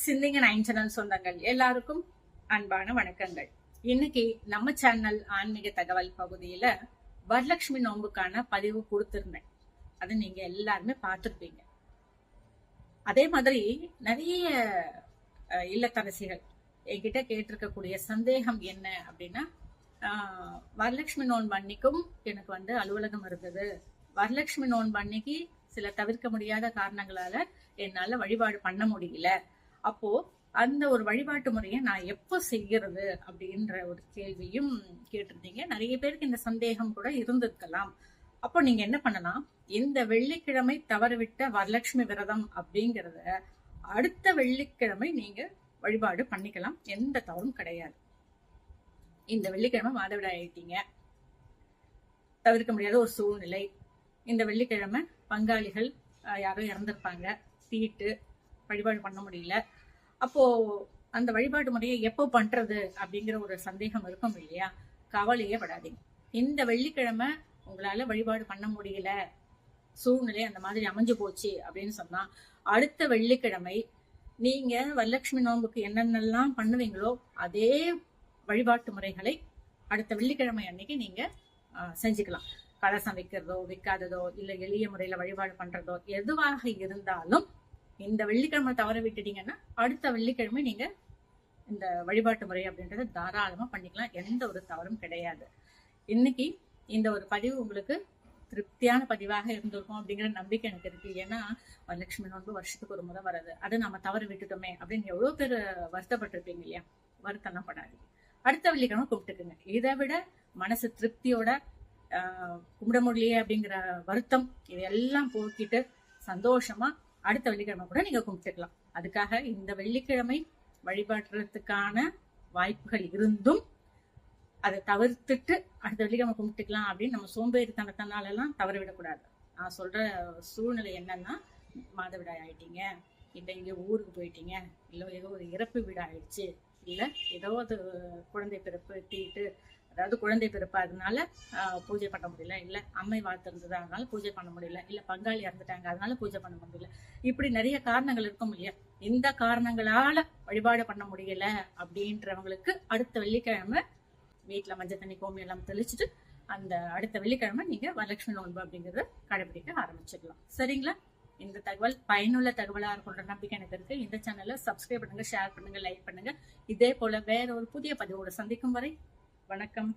சிந்திங்க nine channel சொந்தங்கள். எல்லாருக்கும் அன்பான வணக்கங்கள். இன்னைக்கு நம்ம சேனல் ஆன்மீக தகவல் பகுதியில வரலட்சுமி நோன்புக்கான பதிவு கொடுத்திருந்தேன். அது நீங்க எல்லாருமே பார்த்திருப்பீங்க. அதே மாதிரி நிறைய இல்லத்தரசிகள் என்கிட்ட கேட்டிருக்கக்கூடிய சந்தேகம் என்ன அப்படின்னா ஆஹ், வரலட்சுமி நோன்பு அன்னைக்கும் எனக்கு வந்து அலுவலகம் இருந்தது. வரலட்சுமி நோன்பு அன்னைக்கு சில தவிர்க்க முடியாத காரணங்களால என்னால வழிபாடு பண்ண முடியல. அப்போ அந்த ஒரு வழிபாட்டு முறையை நான் எப்போ செய்யறது அப்படின்ற ஒரு கேள்வியும் கேட்டிருந்தீங்க. நிறைய பேருக்கு இந்த சந்தேகம் கூட இருந்திருக்கலாம். அப்போ நீங்க என்ன பண்ணலாம்? இந்த வெள்ளிக்கிழமை தவறவிட்ட வரலட்சுமி விரதம் அப்படிங்கிறத அடுத்த வெள்ளிக்கிழமை நீங்க வழிபாடு பண்ணிக்கலாம். எந்த தவறும் கிடையாது. இந்த வெள்ளிக்கிழமை மாதவிடாய் ஆயிட்டீங்க. தவிர்க்க முடியாத ஒரு சூழ்நிலை. இந்த வெள்ளிக்கிழமை பங்காளிகள் யாரோ இறந்திருப்பாங்க. தீட்டு வழிபாடு பண்ண முடியல. அப்போ அந்த வழிபாட்டு முறையை எப்போ பண்றது அப்படிங்கிற ஒரு சந்தேகம் இருக்கும் இல்லையா? கவலையே படாதீங்க. இந்த வெள்ளிக்கிழமை உங்களால வழிபாடு பண்ண முடியல. சூழ்நிலை அந்த மாதிரி அமைஞ்சு போச்சு அப்படின்னு சொன்னா அடுத்த வெள்ளிக்கிழமை நீங்க வரலட்சுமி நோன்புக்கு என்னென்னலாம் பண்ணுவீங்களோ அதே வழிபாட்டு முறைகளை அடுத்த வெள்ளிக்கிழமை அன்னைக்கு நீங்க ஆஹ், செஞ்சுக்கலாம். கலசம் வைக்கிறதோ வைக்காததோ இல்ல எளிய முறையில வழிபாடு பண்றதோ எதுவாக இருந்தாலும் இந்த வெள்ளிக்கிழமை தவற விட்டுட்டீங்கன்னா அடுத்த வெள்ளிக்கிழமை நீங்க இந்த வழிபாட்டு முறை அப்படின்றத தாராளமா பண்ணிக்கலாம். எந்த ஒரு தவறும் கிடையாது. இன்னைக்கு இந்த ஒரு பதிவு உங்களுக்கு திருப்தியான பதிவாக இருந்திருக்கும் அப்படிங்கிற நம்பிக்கை எனக்கு இருக்கு. ஏன்னா லட்சுமி நோன்பு வருஷத்துக்கு ஒரு முறை வராது. அதை நம்ம தவறு விட்டுட்டோமே அப்படின்னு எவ்வளவு பேர் வருத்தப்பட்டிருப்பீங்க இல்லையா? வருத்தம்லாம் படாதீங்க. அடுத்த வெள்ளிக்கிழமை கூப்பிட்டுக்குங்க. இதை விட மனசு திருப்தியோட ஆஹ், கும்பிட முடியலையே அப்படிங்கிற வருத்தம் இதையெல்லாம் போக்கிட்டு சந்தோஷமா அடுத்த வெள்ளிக்கிழமை கூட நீங்க கும்பிட்டுக்கலாம். அதுக்காக இந்த வெள்ளிக்கிழமை வழிபாடுறதுக்கான வாய்ப்புகள் இருந்தும் அதை தவிர்த்துட்டு அடுத்த வெள்ளிக்கிழமை கும்பிட்டுக்கலாம் அப்படின்னு நம்ம சோம்பேறித்தனத்தினால எல்லாம் தவற விடக்கூடாது நான் சொல்ற சூழ்நிலை என்னன்னா மாதவிடாய் ஆயிட்டீங்க இல்லை இங்க ஊருக்கு போயிட்டீங்க இல்லை ஏதோ ஒரு இறப்பு வீடு ஆயிடுச்சு இல்லை ஏதோ ஒரு குழந்தை பிறப்பு தீட்டு அதாவது குழந்தை பிறப்பு அதனால பூஜை பண்ண முடியல. இல்லை அம்மை வாழ்த்து அதனால பூஜை பண்ண முடியல. இல்லை பங்காளி இறந்துட்டாங்க அதனால பூஜை பண்ண முடியல. இப்படி நிறைய காரணங்கள் இருக்கும் இல்லையா? இந்த காரணங்களால வழிபாடு பண்ண முடியல அப்படின்றவங்களுக்கு அடுத்த வெள்ளிக்கிழமை வீட்டுல மஞ்சள் தண்ணி கோமி எல்லாம் தெளிச்சுட்டு அந்த அடுத்த வெள்ளிக்கிழமை நீங்க வரலட்சுமி நோன்பு அப்படிங்கறத கடைபிடிக்க ஆரம்பிச்சிடலாம். சரிங்களா? இந்த தகவல் பயனுள்ள தகவலா இருக்குன்ற நம்பிக்கை எனக்கு இருக்கு. இந்த சேனலை சப்ஸ்கிரைப் பண்ணுங்க ஷேர் பண்ணுங்க லைக் பண்ணுங்க. இதே போல வேற ஒரு புதிய பதிவோட சந்திக்கும் வரை வணக்கம்.